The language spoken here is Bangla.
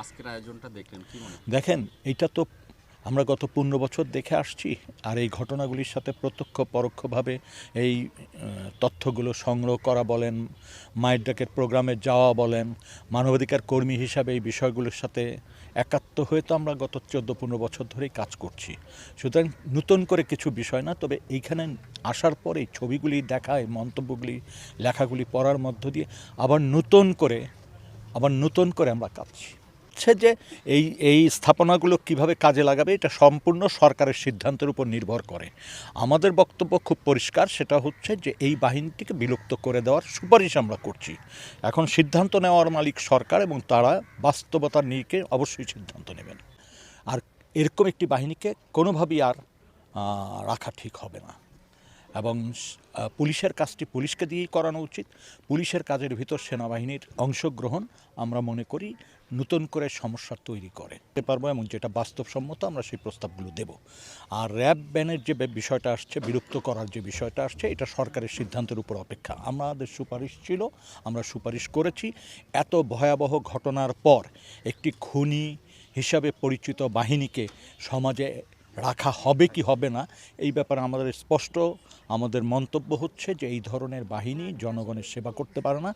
আজকের আয়োজনটা দেখলেন, কি মনে দেখেন, এটা তো আমরা গত পনেরো বছর দেখে আসছি, আর এই ঘটনাগুলির সাথে প্রত্যক্ষ পরোক্ষভাবে এই তথ্যগুলো সংগ্রহ করা বলেন, মায়ের ডাকের প্রোগ্রামে যাওয়া বলেন, মানবাধিকার কর্মী হিসাবে এই বিষয়গুলোর সাথে একাত্ম হয়ে তো আমরা গত চোদ্দ পনেরো বছর ধরেই কাজ করছি। সুতরাং নতুন করে কিছু বিষয় না, তবে এইখানে আসার পরে ছবিগুলি দেখা, এই মন্তব্যগুলি, লেখাগুলি পড়ার মধ্য দিয়ে আবার নতুন করে, আবার নতুন করে আমরা কাঁদছি। হচ্ছে যে এই এই স্থাপনাগুলো কীভাবে কাজে লাগাবে, এটা সম্পূর্ণ সরকারের সিদ্ধান্তের উপর নির্ভর করে। আমাদের বক্তব্য খুব পরিষ্কার, সেটা হচ্ছে যে এই বাহিনীটিকে বিলুপ্ত করে দেওয়ার সুপারিশ আমরা করছি। এখন সিদ্ধান্ত নেওয়ার মালিক সরকার এবং তারা বাস্তবতা নিয়ে অবশ্যই সিদ্ধান্ত নেবেন। আর এরকম একটি বাহিনীকে কোনোভাবেই আর রাখা ঠিক হবে না। এবং পুলিশের কাজটি পুলিশকে দিয়েই করানো উচিত। পুলিশের কাজের ভিতর সেনাবাহিনীর অংশগ্রহণ আমরা মনে করি নতুন করে সমস্যা তৈরি করে। পারব এবং যেটা বাস্তবসম্মত আমরা সেই প্রস্তাবগুলো দেব। আর র্যাব ব্যানের যে বিষয়টা আসছে বিরক্ত করার যে বিষয়টা আসছে, এটা সরকারের সিদ্ধান্তের উপর অপেক্ষা। আমাদের সুপারিশ ছিল, আমরা সুপারিশ করেছি। এত ভয়াবহ ঘটনার পর একটি খুনি হিসাবে পরিচিত বাহিনীকে সমাজে রাখা হবে কি হবে না, এই ব্যাপারে আমাদের স্পষ্ট আমাদের মন্তব্য হচ্ছে যে এই ধরনের বাহিনী জনগণের সেবা করতে পারে না।